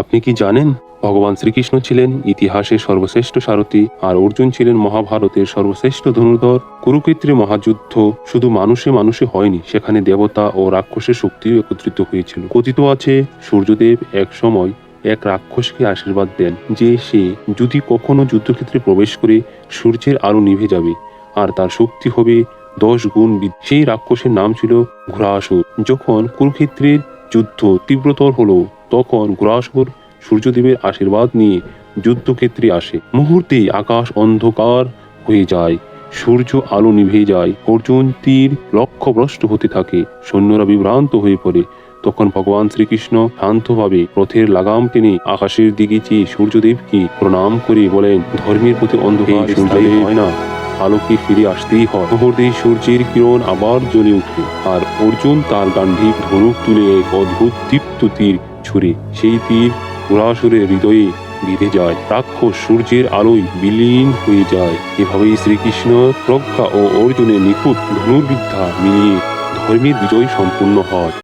আপনি কি জানেন, ভগবান শ্রীকৃষ্ণ ছিলেন ইতিহাসের সর্বশ্রেষ্ঠ সারথী, আর অর্জুন ছিলেন মহাভারতের সর্বশ্রেষ্ঠ ধনুর্ধর। কুরুক্ষেত্রে মহাযুদ্ধ শুধু মানুষে মানুষে হয়নি, সেখানে দেবতা ও রাক্ষসের শক্তিও একত্রিত হয়েছিল। কথিত আছে, সূর্যদেব এক সময় এক রাক্ষসকে আশীর্বাদ দেন, যে সে যদি কখনো যুদ্ধক্ষেত্রে প্রবেশ করে সূর্যের আলো নিভে যাবে, আর তার শক্তি হবে দশ গুণ। সেই রাক্ষসের নাম ছিল ঘোড়াসুর। যখন কুরুক্ষেত্রের যুদ্ধ তীব্রতর হলো তখন ঘোড়াসুর সূর্যদেবের আশীর্বাদ নিয়ে যুদ্ধক্ষেত্রে আসে। মুহূর্তেই আকাশ অন্ধকার হয়ে যায়। সূর্য আলো নিভে যায়। অর্জুন তীর লক্ষ্যভ্রষ্ট হতে থাকে। সৈন্যরা বিভ্রান্ত হয়ে পড়ে। তখন ভগবান শ্রীকৃষ্ণ শান্তভাবে রথের লাগাম টেনে আকাশের দিকে চেয়ে সূর্যদেবকে প্রণাম করে বলেন ধর্মের প্রতি অন্ধকার হয় না। আলোকে ফিরে আসতেই হয়। মুহূর্তে সূর্যের কিরণ আবার জ্বলে উঠে। আর অর্জুন তার গান্ধিক ধনুক তুলে এক অদ্ভুত দীপ্ত তীর ছুড়ে সেই তীর ঘোড়াসুরের হৃদয়ে বিধে যায়। রাক্ষস সূর্যের আলোয় বিলীন হয়ে যায়। এভাবেই শ্রীকৃষ্ণ প্রজ্ঞা ও অর্জুনের নিখুঁত ধনুর্বিদ্যা মিলিয়ে ধর্মের বিজয় সম্পূর্ণ হয়।